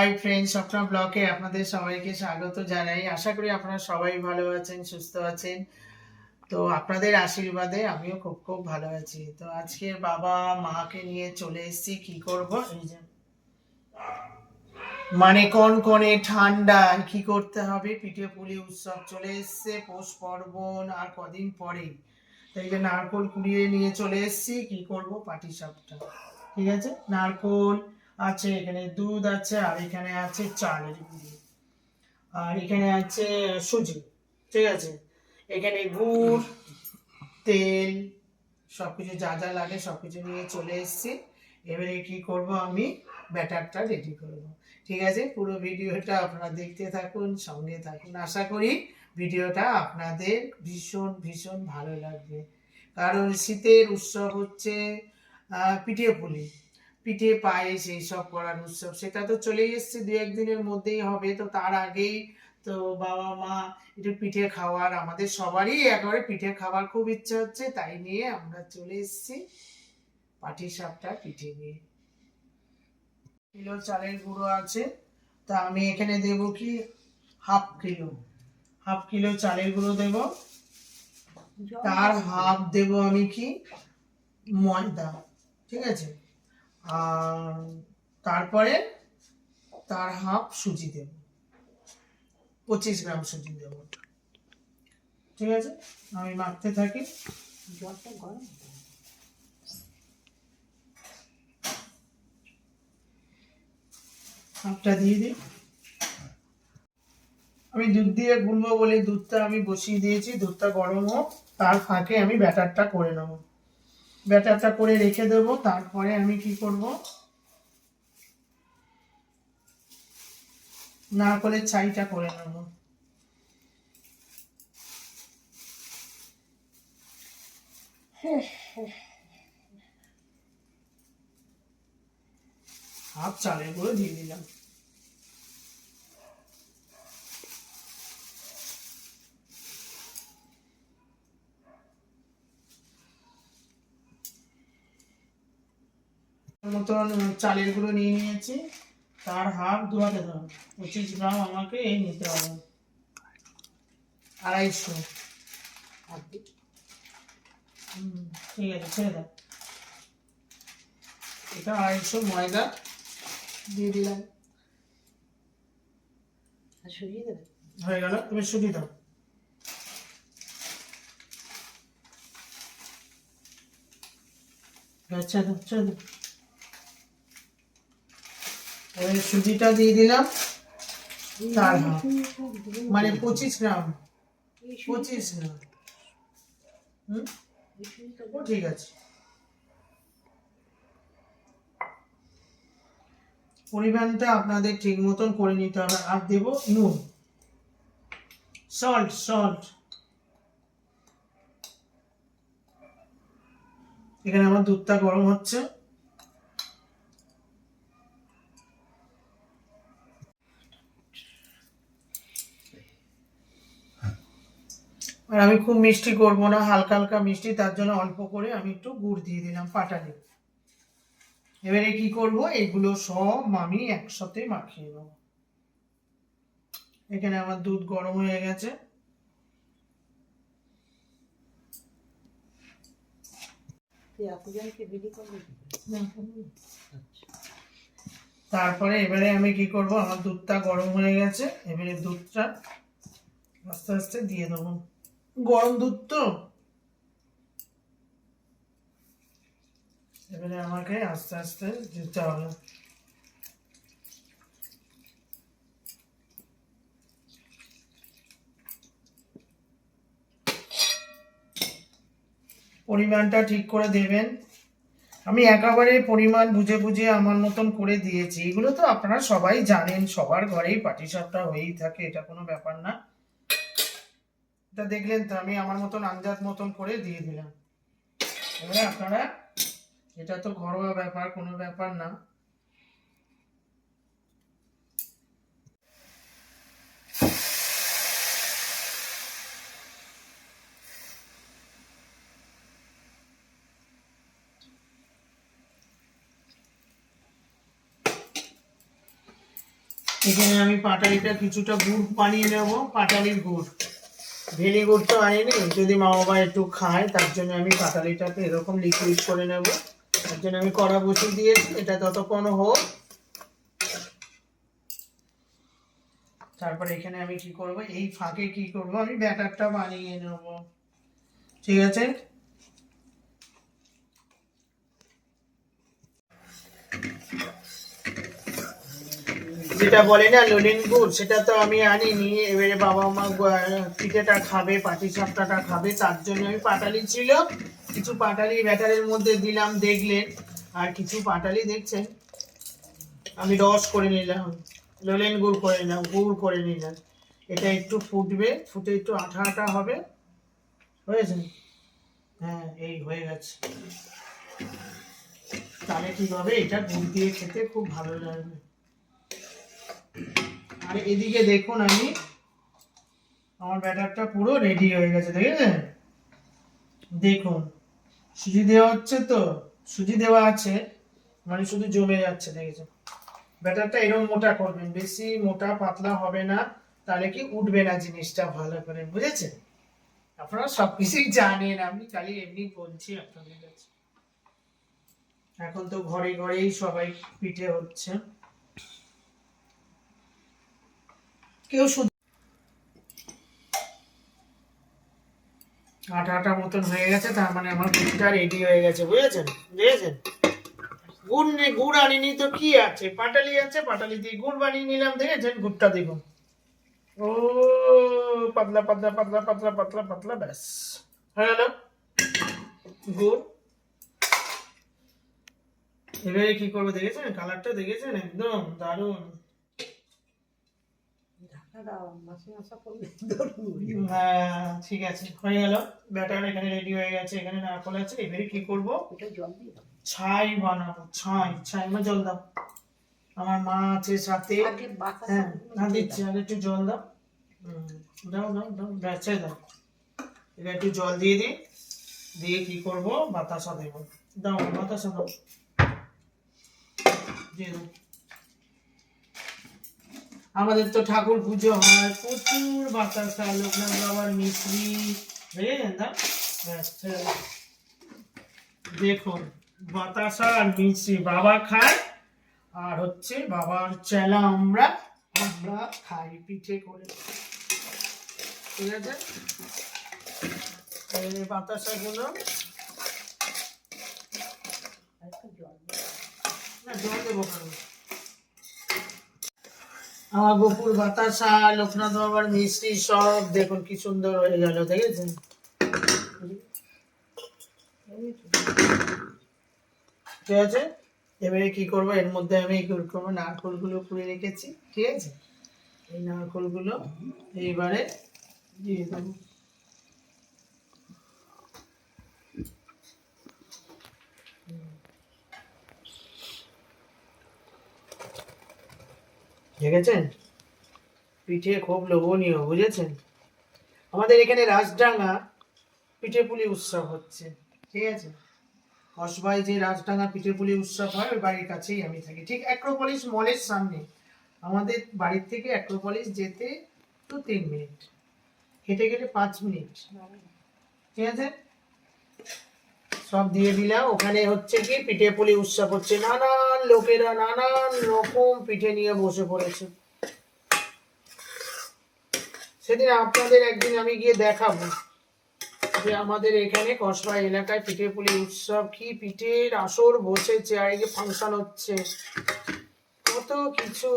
Hi friends Swapna ব্লকে আপনাদের সবাইকে স্বাগত জানাই। আশা করি আপনারা সবাই ভালো আছেন, সুস্থ আছেন। তো আপনাদের আশীর্বাদে আমিও খুব খুব ভালো আছি। তো আজকে বাবা মাকে নিয়ে চলে এসেছি, কি করব? মানে কোন কোনে ঠান্ডা, কি করতে হবে? পিঠে পুলি উৎসব চলে এসছে, পৌষ পার্বণ আর কদিন পরে। তাই যে নারকোল কুড়িয়ে নিয়ে চলে এসেছি, কি করব? পাটি সাপটা ঠিক আছে? নারকোল আছে, এখানে দুধ আছে, আর এখানে আছে চালের গুঁড়ি। আর এখানে আছে সুজি, ঠিক আছে? এখানে গুড়, তেল, সবকিছু যা যা লাগে সবকিছু নিয়ে চলে এসেছি। এবারে কি করব আমি? ব্যাটারটা রেডি করব ঠিক আছে? পুরো ভিডিওটা আপনারা দেখতে থাকুন, সঙ্গে থাকুন। আশা করি ভিডিওটা আপনাদের ভীষণ ভীষণ ভালো লাগবে। কারণ শীতের উৎসব হচ্ছে পিঠে পুলি। পিঠে, পায়েস এইসব করার উৎসব। সেটা তো চলেই এসছে, দু একদিনের মধ্যেই হবে। তো তার আগেই তো বাবা, মা একটু পিঠে খাওয়ার, আমাদের সবারই একেবারে পিঠে খাওয়ার খুব ইচ্ছা হচ্ছে, তাই নিয়ে আমরা চলে এসেছি পাটি সাপটা পিঠে নিয়ে। কিলো চালের গুঁড়ো আছে, তা আমি এখানে দেব কি? হাফ কিলো হাফ কিলো চালের গুঁড়ো দেব। তার হাফ দেব আমি কি? ময়দা, ঠিক আছে? আর তারপরে তার হাফ সুজি দেব। পঁচিশ গ্রাম সুজি দেব। ঠিক আছে? আমি মাখতে থাকি। জলটা গরম হাফটা দিয়ে দিই। আমি দুধ দিয়ে গুলবো বলে দুধটা আমি বসিয়ে দিয়েছি। দুধটা গরম হোক তার ফাঁকে আমি ব্যাটারটা করে নেব। ব্যাটারটা করে রেখে দেব, তারপরে আমি কি করব? নারকলের ছাইটা করে নেব। হাফ চালের গুঁড়ো দিয়ে দিলাম। মতন চালের গুঁড়ো নিয়ে নিয়েছি। তার হাফ দু হাতে ধরো। পঁচিশ গ্রাম আমাকে এই নিতে হবে। আড়াইশো। ঠিক আছে ছেড়ে দাও। এটা আড়াইশো ময়দা দিয়ে দিলাম। দেবে? হয়ে গেল তুমি সুজি দাও। আচ্ছা দাও ছেড়ে দাও সুজিটা দিয়ে দিলাম। তার মানে পঁচিশ গ্রাম। পঁচিশ গ্রাম। ঠিক আছে। পরিমাণটা আপনাদের ঠিক মতন করে নিতে হবে। আর দেব নুন। সল্ট সল্ট এখানে আমার দুধটা গরম হচ্ছে। আর আমি খুব মিষ্টি করব না হালকা হালকা মিষ্টি তার জন্য অল্প করে আমি একটু গুড় দিয়ে দিলাম পাটালি এবারে কি করব? এগুলো সব আমি একসাথে মাখিয়ে নেব। এখানে আমার দুধ গরম হয়ে গেছে। তারপরে এবারে আমি কি করব? আমার দুধটা গরম হয়ে গেছে। এবারে দুধটা আস্তে আস্তে দিয়ে দেবো। গরম দুধ তো। এবারে আমাকে আস্তে আস্তে দিতে হবে। পরিমাণটা ঠিক করে দেবেন। আমি একেবারে পরিমাণ বুঝে বুঝে আমার মতন করে দিয়েছি। এগুলো তো আপনারা সবাই জানেন, সবার ঘরেই পাটিসাপটা হয়েই থাকে, এটা কোনো ব্যাপার না। এটা দেখলেন তো, আমি আমার মতন আন্দাজ মতন করে দিয়ে দিলাম। এবারে আপনারা, এটা তো ঘরোয়া ব্যাপার, কোনো ব্যাপার না। সেখানে আমি পাটালিটা কিছুটা গুড় বানিয়ে নেব, পাটালির গুড়। গুড় তো আনিনি যদি মা বাবা একটু খায়, তার জন্য আমি পাতালিটাকে এরকম লিকুইড করে নেব। তার জন্য আমি কড়া বসিয়ে দিয়েছি, এটা ততক্ষণ হোক। তারপর এখানে আমি কি করব, এই ফাঁকে কি করব, আমি ব্যাটারটা বানিয়ে নেব। ঠিক আছে? যেটা বলে না, ললিন গুড়, সেটা তো আমি আনি আনিনি। এবারে বাবা মা পিঠেটা খাবে, পাটি সাপটাটা খাবে, তার জন্য আমি পাটালি ছিল। কিছু পাটালি ব্যাটারের মধ্যে দিলাম, দেখলেন। আর কিছু পাটালি দেখছেন? আমি রস করে নিলাম। লোলেন গুড় করে নিলাম, গুড় করে নিলাম। এটা একটু ফুটবে, ফুটে একটু আঠা আঠা হবে। হয়েছে? হ্যাঁ এই হয়ে গেছে। তাহলে কি হবে এটা গুড় দিয়ে খেতে খুব ভালো লাগবে। আর এদিকে দেখুন আমি, আমার ব্যাটারটা পুরো রেডি হয়ে গেছে, দেখেছেন? দেখুন, সুজি দেওয়া হচ্ছে তো, সুজি দেওয়া আছে মানে শুধু জমে যাচ্ছে, দেখেছেন? ব্যাটারটা এরকম মোটা করবেন, বেশি মোটা পাতলা হবে না, তাহলে কি উঠবে না জিনিসটা ভালো করে, বুঝেছেন? আপনারা সবকিছুই জানেন, আমি খালি এমনি বলছি আপনাদের কাছে। এখন তো ঘরে ঘরেই সবাই পিঠে হচ্ছে। কেউ শুধু আটা আটা মতন হয়ে গেছে, তার মানে আমার গুড়টা রেডি হয়ে গেছে, বুঝেছেন? বুঝেছেন? গুড় নেই গুড় আনিনি তো কি আছে? পাটালি আছে, পাটালি দিয়ে গুড় বানিয়ে নিলাম, দেখেছেন? গুড়টা দেখুন। ও, পাতলা পাতলা পাতলা পাতলা পাতলা পাতলা, ব্যাস। হয়ে গেল। গুড়। এবারে কি করব, দেখেছেন? কালারটা দেখেছেন? একদম দারুণ। ঠিক আছে হয়ে গেল। ব্যাটার এখানে রেডি হয়ে গেছে এখানে নারকল আছে এবারে কি করব? জল দিয়ে দাও। ছাই বানাবো ছাই ছাই মা জল দাও। আমার মা আছে সাথে। হ্যাঁ না দিচ্ছি আর একটু জল দাও। দাও দাও দাও বেঁচে দাও। এটা একটু জল দিয়ে দিই দিয়ে কি করব? বাতাসা দেবো। দাও বাতাসা দাও। দিয়ে দাও। আমাদের তো ঠাকুর পুজো হয় প্রচুর বাতাসা লোকনাথ বাবার মিশ্রি বুঝলেন ব্যাস, ছেড়ে দেখুন বাতাসা আর মিশ্রি বাবা খায় আর হচ্ছে বাবার চেলা আমরা আমরা খাই পিঠে করে। ঠিক আছে? এই বাতাসাগুলো না জল দেবো কেন? আমার গোপুর বাতাসা, লোকনাথ বাবার মিষ্টি সব, দেখুন কি সুন্দর হয়ে গেল, দেখেছেন? ঠিক আছে? এবারে কি করব? এর মধ্যে আমি কি করব? নারকলগুলো পুড়ে রেখেছি, ঠিক আছে? এই নারকলগুলো এইবারে দিয়ে দেবো। দেখেছেন? পিঠে খুব লোভনীয়, বুঝেছেন? আমাদের এখানে রাজডাঙ্গা পিঠে পুলি উৎসব হচ্ছে, ঠিক আছে? কসবাই যে রাজডাঙ্গা পিঠেপুলি উৎসব হয়, ওই বাড়ির কাছেই আমি থাকি। ঠিক অ্যাক্রোপলিস মলের সামনে। আমাদের বাড়ির থেকে অ্যাক্রোপলিস যেতে তো তিন মিনিট, হেঁটে গেলে পাঁচ মিনিট, ঠিক আছে? সব দিয়ে দিলাম। ওখানে হচ্ছে কি পিঠে পুলি উৎসব হচ্ছে। নানান লোকেরা নানান রকম পিঠে নিয়ে বসে পড়েছে। সেদিন আপনাদের একদিন আমি গিয়ে দেখাবো যে আমাদের এখানে কসবা এলাকায় পিঠে পুলি উৎসব কি পিঠের আসর বসেছে আর এই ফাংশন হচ্ছে। কত কিছু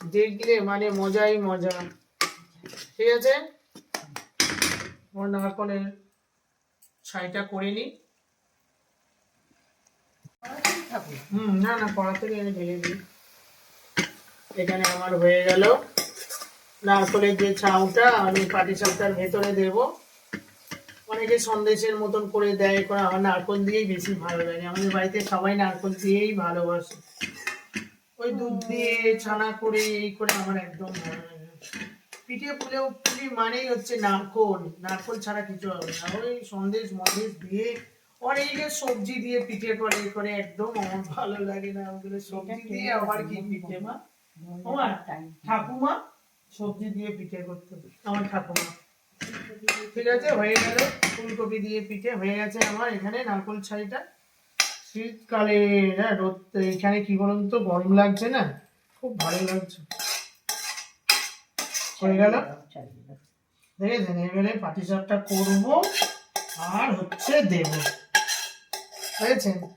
দেখলে মানে মজাই মজা। ঠিক আছে? আমার নারকলের ছাইটা করে নি তাড়াতাড়ি খাব। হুম, না না কড়া থেকে এনে ঢেলে দিই। এখানে আমার হয়ে গেল। নারকলের যে ছাউটা আমি পাটি সাপটার ভেতরে দেব, অনেকে সন্দেশের মতন করে দেয়, করে আমার নারকল দিয়েই বেশি ভালো লাগে। আমাদের বাড়িতে সবাই নারকল দিয়েই ভালোবাসে। ওই দুধ দিয়ে ছানা করে, এই করে আমার একদম ভালো লাগে। পিঠে পুলেও পুলি মানেই হচ্ছে নারকল। নারকল ছাড়া কিছু হবে না। ওই সন্দেশ, মন্দেশ দিয়ে অনেকে সবজি দিয়ে পিঠে করে করে একদম আমার ভালো লাগে না ওগুলো সবজি দিয়ে আবার কি পিঠে মা? ওমা, ঠাকুমা সবজি দিয়ে পিঠে করতে আমার ঠাকুমা। ঠিক আছে হয়ে গেল ফুলকপি দিয়ে পিঠে হয়ে গেছে আমার এখানে নারকোল ছাইটা। শীতকালে না রোদ এখানে কি বলুন তো গরম লাগছে না? খুব ভালো লাগছে। হয়ে গেল। দেখেছেন এবারে পাটি সাপটা করব আর হচ্ছে দেব। খুব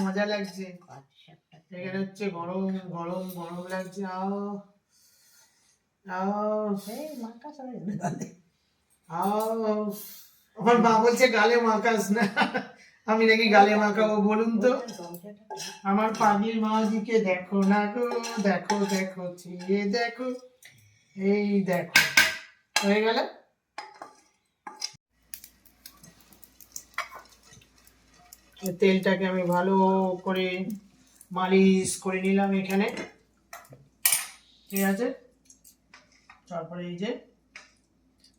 মজা লাগছে। এখানে হচ্ছে গরম গরম গরম লাগছে। আও আও আও আমার মা বলছে গালে মাখাস না। আমি নাকি গালে মাখাবো বলুন তো। আমার পাগির মাঝিকে দেখো না গো দেখো দেখো চিয়ে দেখো। এই দেখো। হয়ে গেল? তেলটাকে আমি ভালো করে মালিশ করে নিলাম এখানে। ঠিক আছে? তারপরে এই যে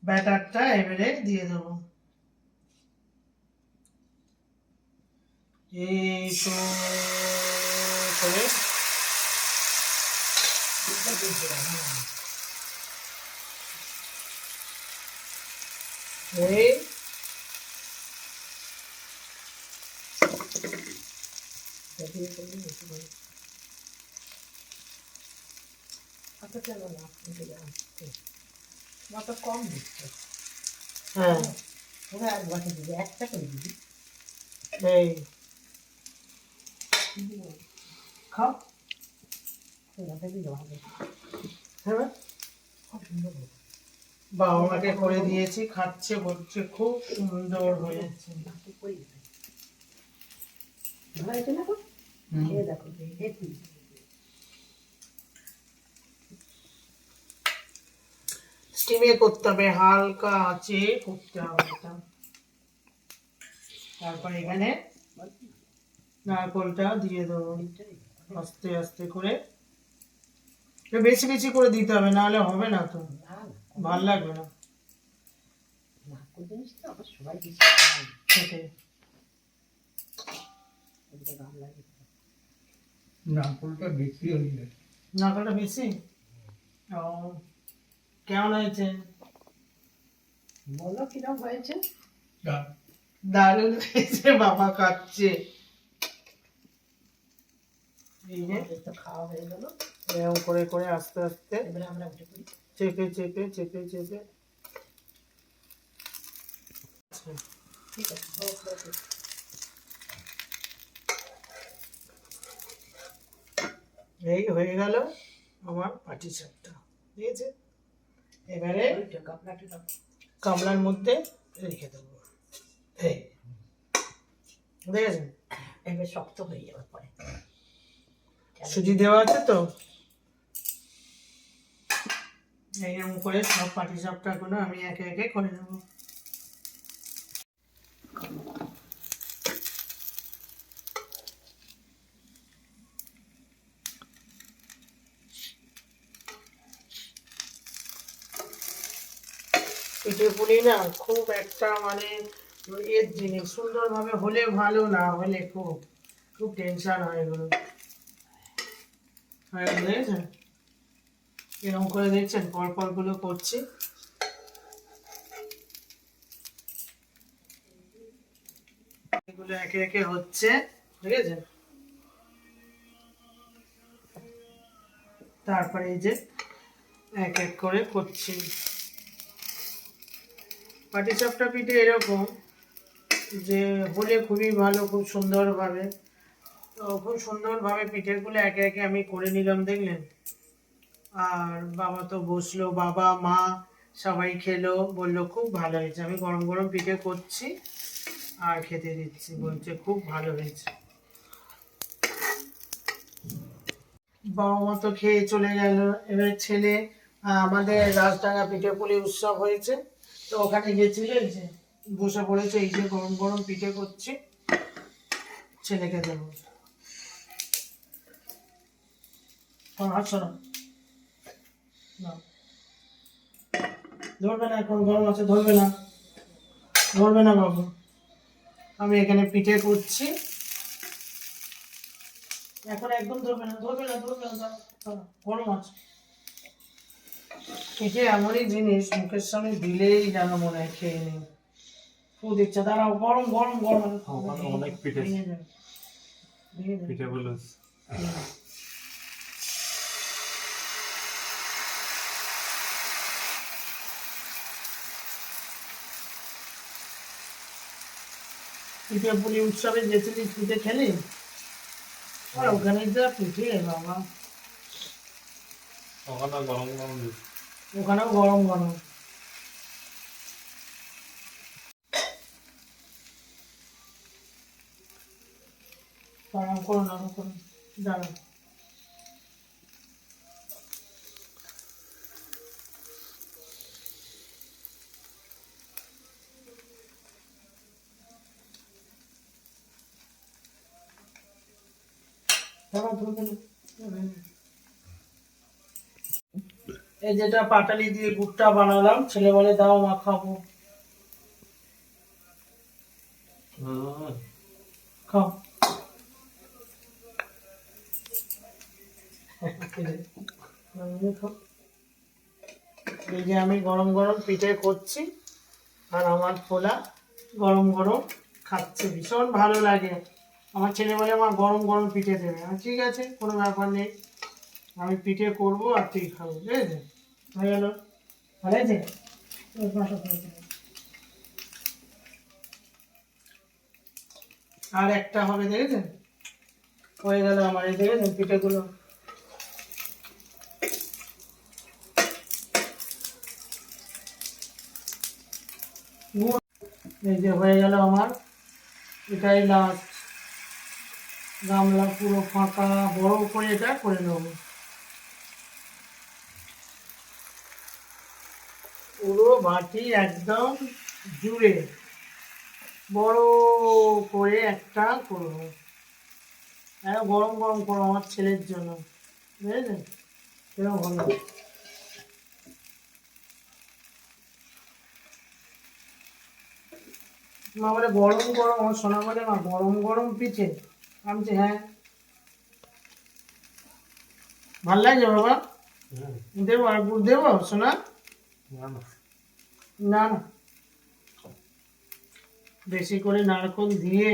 ব্যাটারটা এবারে দিয়ে দেবো। এই করে এই কম দিচ্ছে হ্যাঁ ওরা এক দিবি একটা করে দিবি বাবা মাকে করে দিয়েছি, খাচ্ছে, বলছে, খুব সুন্দর হয়েছে। ভালো হয়েছে না দেখো স্টিমে করতে হবে হালকা আঁচে করতে হবে তারপর এখানে নারকলটা দিয়ে দেবো আস্তে আস্তে করে। বেশি বেশি করে দিতে হবে নাহলে হবে না তো। না না ভালো লাগবে না। সবাই বেশি খায় খেতে ওটা ভালো লাগে নারকলটা বেশি হয়ে যায়। নারকলটা বেশি? ও কেমন হয়েছে? বলো কীরকম হয়েছে? দা- দারুণ হয়েছে বাবা খাচ্ছে এই যে খাওয়া হয়ে গেল। এরকম করে করে আস্তে আস্তে এবারে আমরা উঠে পড়ি। চেপে চেপে চেপে চেপে। ঠিক আছে হোক, হোক, হোক। এই হয়ে গেল আমার পাটি সাপটা ঠিক আছে এবারে। গামলার মধ্যে রেখে দেবো। এই দেখেছেন এবার শক্ত হয়ে যাওয়ার পরে। সুজি দেওয়া আছে তো? এইরকম করে সব পাটি সাপটা গুলো আমি একে একে করে নেব। পুলি না, খুব একটা মানে এর জিনিস। সুন্দরভাবে হলে ভালো, না হলে খুব খুব টেনশন হয় এগুলো এরকম করে দেখছেন, পর পরগুলো করছি। এগুলো একে একে হচ্ছে ঠিক আছে তারপরে এই যে এক এক করে করছি। পাটিসাপটা পিঠে এরকম যে হলে খুবই ভালো, খুব সুন্দরভাবে। তো খুব সুন্দরভাবে পিঠেগুলো একে একে আমি করে নিলাম, দেখলেন? আর বাবা তো বসল, বাবা, মা সবাই খেলো, বলল, খুব ভালো হয়েছে, আমি গরম গরম পিঠে করছি আর খেতে দিচ্ছি। বলছে, খুব ভালো হয়েছে। বাবা মা তো খেয়ে চলে গেল। এবার ছেলে আমাদের রাজডাঙ্গা পিঠে পুলি উৎসব হয়েছে। তো ওখানে গেছিল, যে বসে পড়েছে, এই যে গরম গরম পিঠে ছেলেকে। ধরবে না, এখন গরম আছে, ধরবে না। ধরবে না বাবু। আমি এখানে পিঠে করছি। এখন একদম ধরবে না ধরবে না ধরবে না। গরম আছে। পিঠে এমনই জিনিস মুখের সামনে দিলেই যেন মনে হয় খেয়ে নেই। খুব দিচ্ছে দাঁড়াও গরম গরম গরম। ওখানে অনেক পিঠে। পিঠে পুলি উৎসবে যেতে পিঠে খেলি আর ওখানে যা পিঠে বাবা। ওখানে গরম গরম দিচ্ছে। ওখানেও গরম গরম। গরম করো নরম করো দাঁড়াও এই যেটা পাটালি দিয়ে গুড়টা বানালাম ছেলে বলে দাও মা খাব। খাও খাও। এই যে আমি গরম গরম পিঠে করছি আর আমার ফোলা গরম গরম খাচ্ছে ভীষণ ভালো লাগে। আমার ছেলে বলে আমার গরম গরম পিঠে দেবে। ঠিক আছে কোনো ব্যাপার নেই। আমি পিঠে করব আর তুই খাব ঠিক আছে আর একটা হবে, দেখেছেন? হয়ে গেল আমার, এই দেখেছেন পিঠেগুলো। এই যে হয়ে গেল আমার। এটাই লাস্ট গামলা পুরো ফাঁকা, বড় করে এটা করে নেব। পুরো বাটি একদম জুড়ে। বড় করে একটা করব। হ্যাঁ গরম গরম করো আমার ছেলের জন্য। বুঝলেন হলো মা বলে গরম গরম আমার সোনা বলে মা গরম গরম পিঠে। আমি হ্যাঁ। ভালো লাগছে বাবা? হুম দেবো আর গুড় দেবো সোনা? না না বেশি করে নারকল দিয়ে।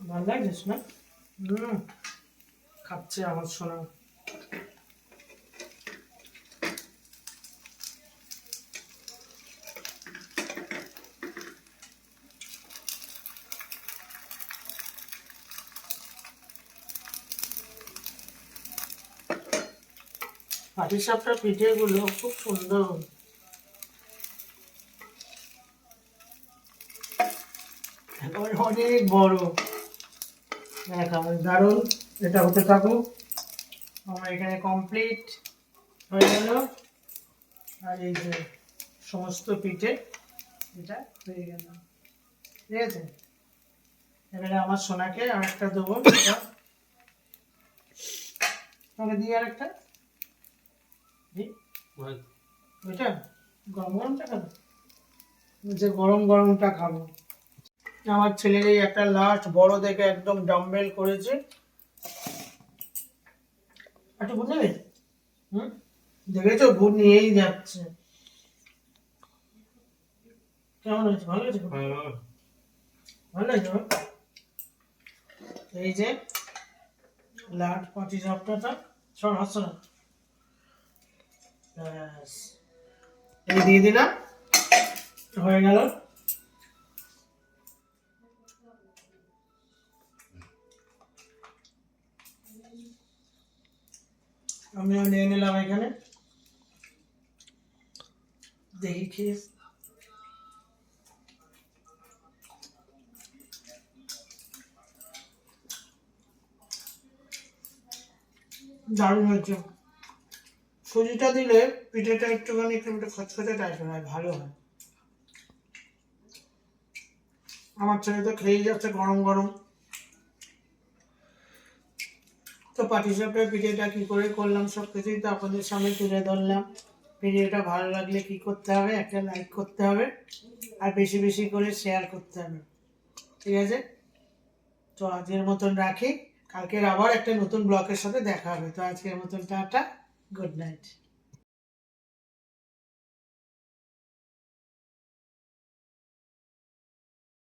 ভালো লাগছে শোনা? হুম। খাচ্ছে আমার সোনা পাটিসাপটা পিঠেগুলো খুব সুন্দর অনেক বড়। দারুণ এটা হতে থাকুক। আমার এখানে কমপ্লিট হয়ে গেল। আর এই যে সমস্ত পিঠে এটা হয়ে গেল। ঠিক আছে? এবারে আমার সোনাকে আর একটা দেবো। তোকে দিই আর একটা ওইটা গরম গরমটা খাব? যে গরম গরমটা খাব। আমার ছেলের এই একটা লাস্ট বড় দেখে একদম ডাম্বেল করেছে। একটু বুঝে হুম? দেখেছ? ভুল নিয়েই যাচ্ছে। কেমন হয়েছে? ভালো হয়েছে? ভালো। ভালো হয়েছে এই যে লাট পাঁচি ঝাপটাটা সর না ব্যাস। এই দিয়ে দিলাম। হয়ে গেল। আমিও নিয়ে নিলাম এখানে। দেখি। খেয়ে দারুণ হয়েছে। সুজিটা দিলে পিঠেটা একটুখানি একটু খচখচে টাইপের হয়, ভালো হয়। আমার ছেলে তো খেয়েই যাচ্ছে গরম গরম। তো পাটিসাপের পিঠেটা কি করে করলাম সব কিছুই তো আপনাদের সামনে তুলে ধরলাম। ভিডিওটা ভালো লাগলে কি করতে হবে, একটা লাইক করতে হবে, আর বেশি বেশি করে শেয়ার করতে হবে। ঠিক আছে? তো আজকের মতন রাখি। কালকের আবার একটা নতুন ব্লকের সাথে দেখা হবে। তো আজকের মতন টাটা। Good night